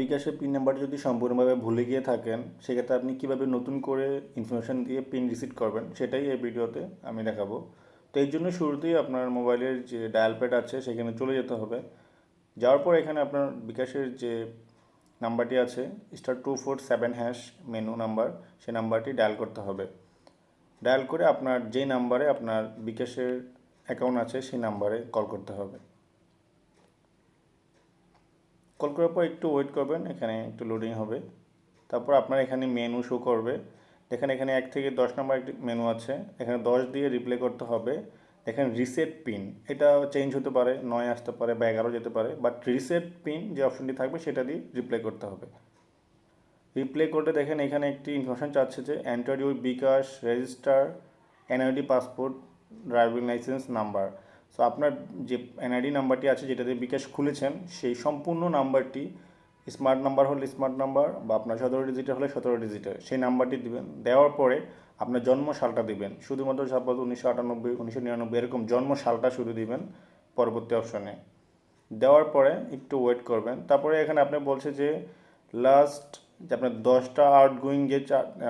বিকাশের pin number যদি সম্পূর্ণভাবে ভুলে গিয়ে থাকেন, সেক্ষেত্রে আপনি কীভাবে নতুন করে ইনফরমেশন দিয়ে পিন রিসিট করবেন, সেটাই এই ভিডিওতে আমি দেখাবো। তো এই জন্য শুরুতেই আপনার মোবাইলের যে ডায়াল প্যাড আছে, সেখানে চলে যেতে হবে। যাওয়ার পর এখানে আপনার বিকাশের যে নাম্বারটি আছে star two four seven hash menu number সে নাম্বারটি ডায়াল করতে হবে। ডায়াল করে আপনার যে নাম্বারে আপনার বিকাশের অ্যাকাউন্ট আছে, সেই নাম্বারে কল করতে হবে। কল করার পর একটু ওয়েট করবেন, এখানে একটু লোডিং হবে। তারপর আপনার এখানে মেনু শো করবে। দেখেন এখানে এক থেকে দশ নম্বর একটি মেনু আছে। এখানে দশ দিয়ে রিপ্লে করতে হবে। দেখেন রিসেট পিন এটা চেঞ্জ হতে পারে, নয় আসতে পারে বা এগারো যেতে পারে বাট রিসেট পিন যে অপশনটি থাকবে সেটা দিয়ে রিপ্লে করতে হবে। রিপ্লে করতে দেখেন এখানে একটি ইনফরমেশন চাচ্ছে যে your bKash register NID passport driving licence number so আপনার যে এনআইডি নাম্বারটি আছে, যেটা দিয়ে বিকাশ খুলেছেন, সেই সম্পূর্ণ নাম্বারটি স্মার্ট নাম্বার হলে স্মার্ট নাম্বার বা আপনার সতেরো ডিজিটের হলে সতেরো ডিজিটের সেই নাম্বারটি দিবেন। দেওয়ার পরে আপনার জন্ম সালটা দিবেন। শুধুমাত্র সাপোজ উনিশশো আটানব্বই, উনিশশো নিরানব্বই, এরকম জন্ম সালটা শুধু দিবেন পরবর্তী অপশনে দেওয়ার পরে একটু ওয়েট করবেন। তারপরে এখানে আপনি বলছে যে লাস্ট যে আপনার দশটা আউট গোয়িং যে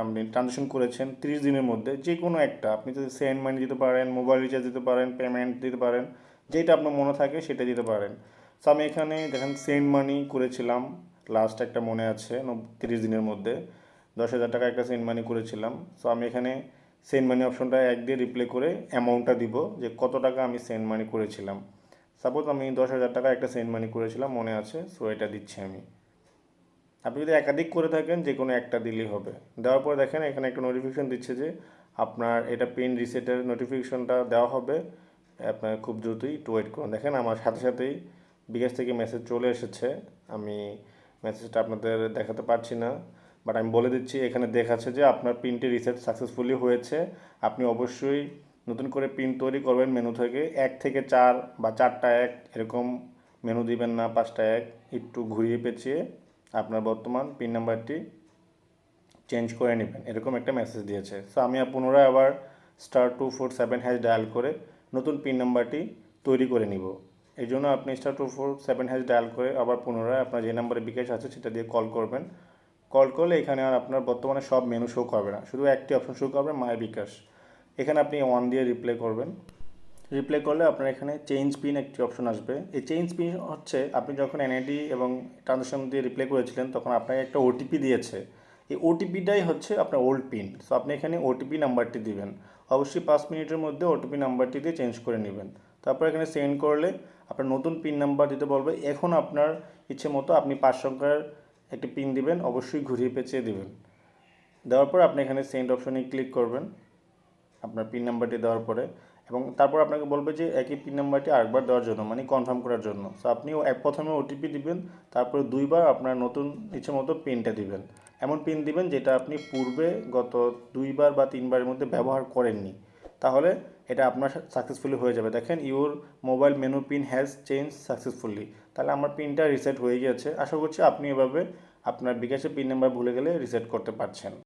আপনি ট্রানজ্যাকশন করেছেন তিরিশ দিনের মধ্যে যে কোনো একটা, আপনি যদি সেন্ড মানি দিতে পারেন মোবাইল রিচার্জ দিতে পারেন পেমেন্ট দিতে পারেন যেটা আপনার মনে থাকে সেটা দিতে পারেন। সো আমি এখানে দেখেন সেন্ড মানি করেছিলাম লাস্ট একটা মনে আছে তিরিশ দিনের মধ্যে, দশ হাজার টাকা একটা সেন্ড মানি করেছিলাম। সো আমি এখানে সেন্ড মানি অপশনটা এক দিয়ে রিপ্লে করে অ্যামাউন্টটা দিব, যে কত টাকা আমি সেন্ড মানি করেছিলাম। সাপোজ আমি দশ হাজার টাকা একটা সেন্ড মানি করেছিলাম, মনে আছে সো এটা দিচ্ছি আমি। আপনি যদি একাধিক করে থাকেন, যে কোনো একটা দিলেই হবে। দেওয়ার পর দেখেন, এখানে একটা নোটিফিকেশন দিচ্ছে যে আপনার এটা পিন রিসেটের নোটিফিকেশনটা দেওয়া হবে। আপনার খুব দ্রুতই একটু ওয়েট করুন। দেখেন, আমার সাথে সাথেই বিকাশ থেকে মেসেজ চলে এসেছে। আমি মেসেজটা আপনাদের দেখাতে পারছি না বাট আমি বলে দিচ্ছি, এখানে দেখাচ্ছে যে আপনার পিনটি রিসেট সাকসেসফুলি হয়েছে। আপনি অবশ্যই নতুন করে পিন তৈরি করবেন মেনু থেকে। এক থেকে চার বা চারটা এক এরকম মেনু দিবেন না, পাঁচটা এক, একটু ঘুরিয়ে পেঁচিয়ে। আপনার বর্তমান পিন নাম্বারটি চেঞ্জ করে নেবেন। এরকম একটা মেসেজ দিয়েছে। সো আমি পুনরায় আবার star two four seven hash dial করে নতুন পিন নাম্বারটি তৈরি করে নিব। এই জন্য আপনি star two four seven hash dial করে আবার পুনরায় আপনার যে নাম্বারে বিকাশ আছে সেটা দিয়ে কল করবেন। কল করলে এখানে আর আপনার বর্তমানে সব মেনু শো করবে না। শুধু একটি অপশন শো করবে মাই বিকাশ। এখানে আপনি ওয়ান দিয়ে রিপ্লে করবেন। রিপ্লে করলে আপনার এখানে চেঞ্জ পিন একটি অপশন আসবে। এই চেঞ্জ পিন হচ্ছে, আপনি যখন এনআইডি এবং ট্রানজাকশন দিয়ে রিপ্লে করেছিলেন, তখন আপনাকে একটা ওটিপি দিয়েছে। এই ওটিপিটাই হচ্ছে আপনার ওল্ড পিন সো আপনি এখানে ওটিপি নাম্বারটি দিবেন। অবশ্যই পাঁচ মিনিটের মধ্যে ওটিপি নাম্বারটি দিয়ে চেঞ্জ করে নেবেন। তারপর এখানে সেন্ড করলে আপনার নতুন পিন নাম্বার দিতে বলবে। এখন আপনার ইচ্ছে মতো আপনি পাঁচ সংখ্যার একটি পিন দিবেন, অবশ্যই ঘুরিয়ে পেঁচিয়ে দিবেন। দেওয়ার পর আপনি এখানে সেন্ড অপশনে ক্লিক করবেন, আপনার পিন নাম্বারটি দেওয়ার পরে। এবং তারপর আপনাকে বলবে যে একই পিন নাম্বারটি আরেকবার দেওয়ার জন্য মানে কনফার্ম করার জন্য। সো আপনি এক প্রথমে ওটিপি দিবেন, তারপরে দুইবার আপনার নতুন ইচ্ছে মতো পিনটা দিবেন। এমন পিন দিবেন যেটা আপনি পূর্বে গত দুইবার বা তিনবারের মধ্যে ব্যবহার করেননি। তাহলে এটা আপনার সাকসেসফুলি হয়ে যাবে। দেখেন your mobile menu pin has change successfully তাহলে আমার পিনটা রিসেট হয়ে গিয়েছে। আশা করছি আপনি এভাবে আপনার বিকাশের পিন নাম্বার ভুলে গেলে রিসেট করতে পারছেন।